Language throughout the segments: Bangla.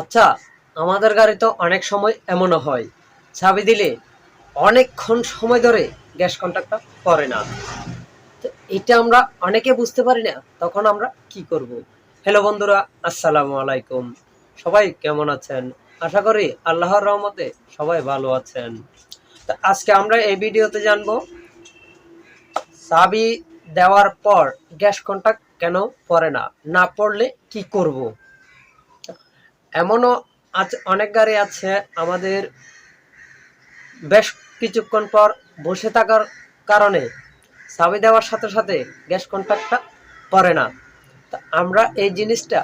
আচ্ছা আমাদের গাড়ি তো অনেক সময় এমনও হয়। চাবি দিলে অনেকক্ষণ সময় ধরে গ্যাস কন্ট্যাক্টটা করে না। তো এটা আমরা অনেকে বুঝতে পারি না, তখন আমরা কি করব? হ্যালো বন্ধুরা, আসসালামু আলাইকুম। সবাই কেমন আছেন? আশা করি আল্লাহর রহমতে সবাই ভালো আছেন। তো আজকে আমরা এই ভিডিওতে জানব, চাবি দেওয়ার পর গ্যাস কন্ট্যাক্ট কেন পড়ে না? না পড়লে কি করব? এমনও আছে অনেক গাড়ি আছে আমাদের বেশ কিছুক্ষণ পর বসে থাকার কারণে চাবি দেওয়ার সাথে সাথে গ্যাস কন্ট্যাক্টটা পড়ে না তা আমরা এই জিনিসটা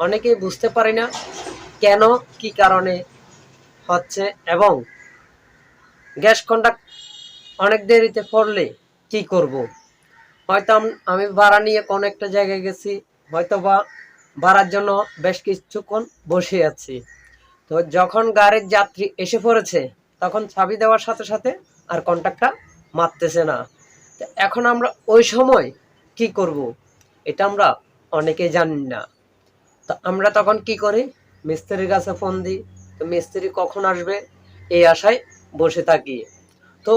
অনেকেই বুঝতে পারি না কেন, কি কারণে হচ্ছে এবং গ্যাস কন্ট্যাক্ট অনেক দেরিতে পড়লে কি করব। হয়তো আমি ভাড়া নিয়ে কোনো একটা জায়গায় গেছি হয়তো বা ভাড়ার জন্য বেশ কিছুক্ষণ বসে আছি। তো যখন গাড়ির যাত্রী এসে পড়েছে, তখন চাবি দেওয়ার সাথে সাথে আর কন্ট্যাক্টটা মারতেছে না। তো এখন আমরা ওই সময় কি করব, এটা আমরা অনেকেই জানি না। তো আমরা তখন কি করি, মিস্ত্রির কাছে ফোন দিই, তো মিস্ত্রি কখন আসবে এই আশায় বসে থাকি। তো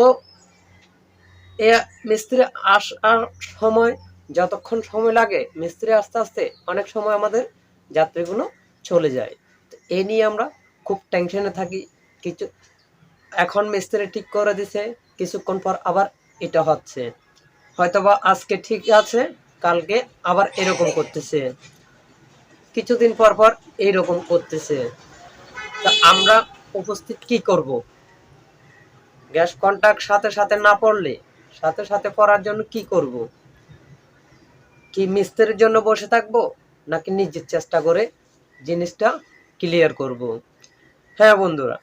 এ মিস্ত্রি আসার সময় যতক্ষণ সময় লাগে, মিস্ত্রি আস্তে আস্তে অনেক সময় আমাদের যাত্রীগুলো চলে যায়। তো এ নিয়ে আমরা খুব টেনশনে থাকি। কিছু, এখন মিস্ত্রি ঠিক করে দিছে, কিছুক্ষণ পর আবার এটা হচ্ছে। হয়তোবা আজকে ঠিক আছে, কালকে আবার এরকম করতেছে। কিছুদিন পর পর এইরকম করতেছে। তা আমরা উপস্থিত কি করব? গ্যাস কন্ট্যাক্ট সাথে সাথে না পড়লে, সাথে সাথে পড়ার জন্য কি করব? কি মিস্ত্রির জন্য বসে থাকব, নাকি নিজের চেষ্টা করে জিনিসটা ক্লিয়ার করব? হ্যাঁ বন্ধুরা,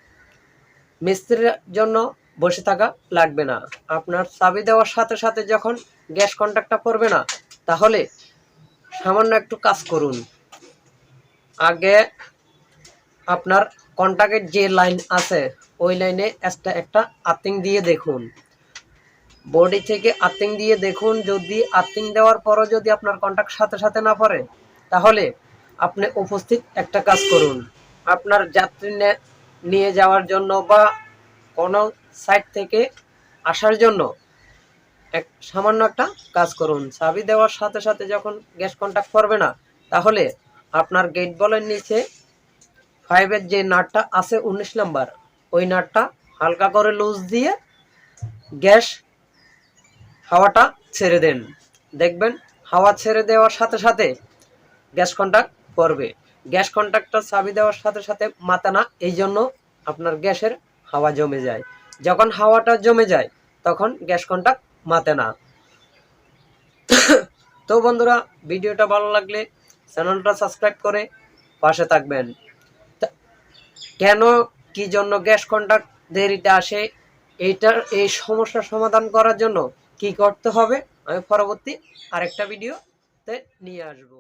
মিস্ত্রির জন্য বসে থাকা লাগবে না। আপনার চাবি দেওয়ার সাথে সাথে যখন গ্যাস কন্ট্যাক্টটা পড়বে না, তাহলে সামান্য একটু কাজ করুন। আগে আপনার কন্ট্যাক্টের যে লাইন আছে, ওই লাইনে একটা একটা আর্থিং দিয়ে দেখুন। বডি থেকে আর্থিং দিয়ে দেখুন, যদি আর্থিং দেওয়ার পরও যদি আপনার কন্ট্যাক্ট সাথে সাথে না পড়ে, তাহলে আপনি উপস্থিত একটা কাজ করুন। আপনার যাত্রী নিয়ে যাওয়ার জন্য বা কোনো সাইড থেকে আসার জন্য এক সামান্য একটা কাজ করুন। চাবি দেওয়ার সাথে সাথে যখন গ্যাস কন্ট্যাক্ট করবে না, তাহলে আপনার গেট বলের নিচে ফাইভের যে নাটটা আছে উনিশ নাম্বার, ওই নাটটা হালকা করে লুজ দিয়ে গ্যাস হাওয়াটা ছেড়ে দেন। দেখবেন, হাওয়া ছেড়ে দেওয়ার সাথে সাথে গ্যাস কন্ট্যাক্ট করবে। গ্যাস কন্ট্যাক্টটা চাবি দেওয়ার সাথে সাথে মাথা না, এই জন্য আপনার গ্যাসের হাওয়া জমে যায়। যখন হাওয়াটা জমে যায়, তখন গ্যাস কন্ট্যাক্ট মাতে না। তো বন্ধুরা, ভিডিওটা ভালো লাগলে চ্যানেলটা সাবস্ক্রাইব করে পাশে থাকবেন। কেন কি জন্য গ্যাস কন্ট্যাক্ট দেরিতে আসে? এইটার, এই সমস্যার সমাধান করার জন্য কি করতে হবে? আমি পরবর্তী আরেকটা ভিডিওতে নিয়ে আসব।